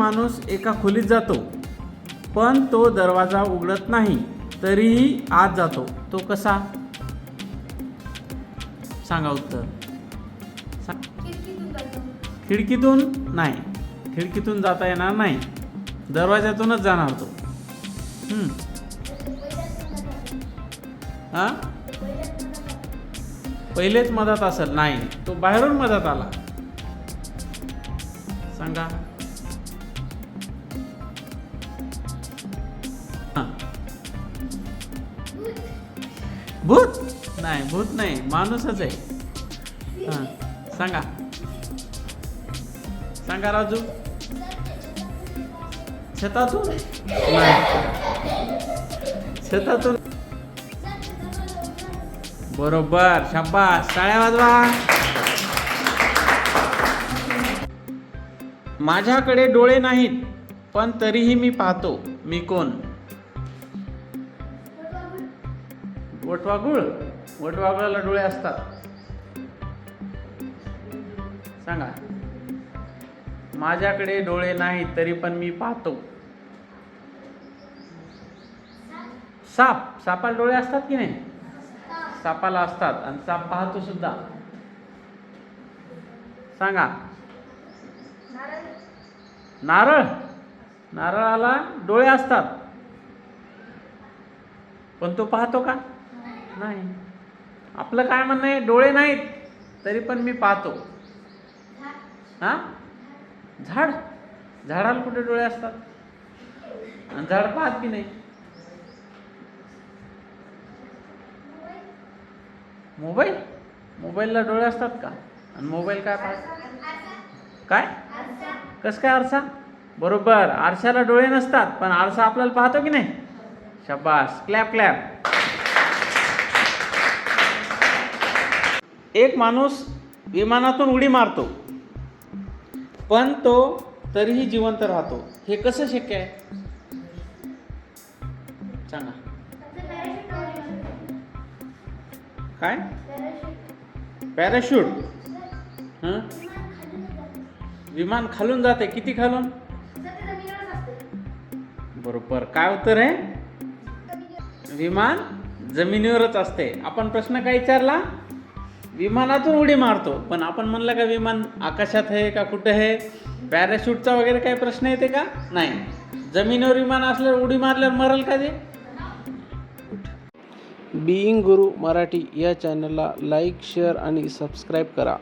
माणूस एका खोलीत जातो पण तो दरवाजा उघडत नाही तरीही आत जातो. तो कसा? सांगा उत्तर. खिडकीतून नाही. खिडकीतून जाता येणार नाही. दरवाजातूनच जाणार तो. हम्म. हा? पहिलेच मधात असेल. नाही. तो बाहेरून मधात आला. सांगा. भूत? नाही भूत नाही माणूसच आहे. सांगा. सांगा राजू. शेतातून? नाही. बरोबर शाबास. टाळ्या वाजवा. माझ्याकडे डोळे नाहीत पण तरीही मी पाहतो. मी कोण? वटवागुळ वटवागुळाला डोळे असतात. सांगा. माझ्याकडे डोळे नाहीत तरी पण मी पाहतो. साप. सापाला डोळे असतात की नाही? सापाला असतात. आणि साप पाहतो सुद्धा. सांगा. नारळ. नारळाला डोळे असतात. पण तो पाहतो का? नाही. आपलं काय म्हणणं आहे? डोळे नाहीत तरी पण मी पाहतो. हा? झाड. झाडाला कुठे डोळे असतात? आणि झाड पाहत की नाही? मोबाईल? मोबाईलला डोळे असतात का? आणि मोबाईल काय पाहत? काय? कसं काय आरसा? बरोबर. आरशाला डोळे नसतात पण आरसा आपल्याला पाहतो की नाही? शबास. Clap clap. एक माणूस विमानातून उडी मारतो पण तो तरीही जिवंत राहतो. हे कसं शक्य आहे? सांगा. काय? पॅराशूट विमान खालून जाते. किती खालून? बरोबर. काय उत्तर आहे? विमान जमिनीवरच असते. आपण प्रश्न काय विचारला? विमानातून उडी मारतो. पण आपण म्हणलं का विमान आकाशात आहे का कुठं आहे? पॅराशूटचा वगैरे काही प्रश्न येते का? नाही. जमिनीवर विमान असल्यावर उडी मारल्यावर मरल का ते? बिईंग गुरु मराठी या चॅनलला लाईक शेअर आणि सबस्क्राईब करा.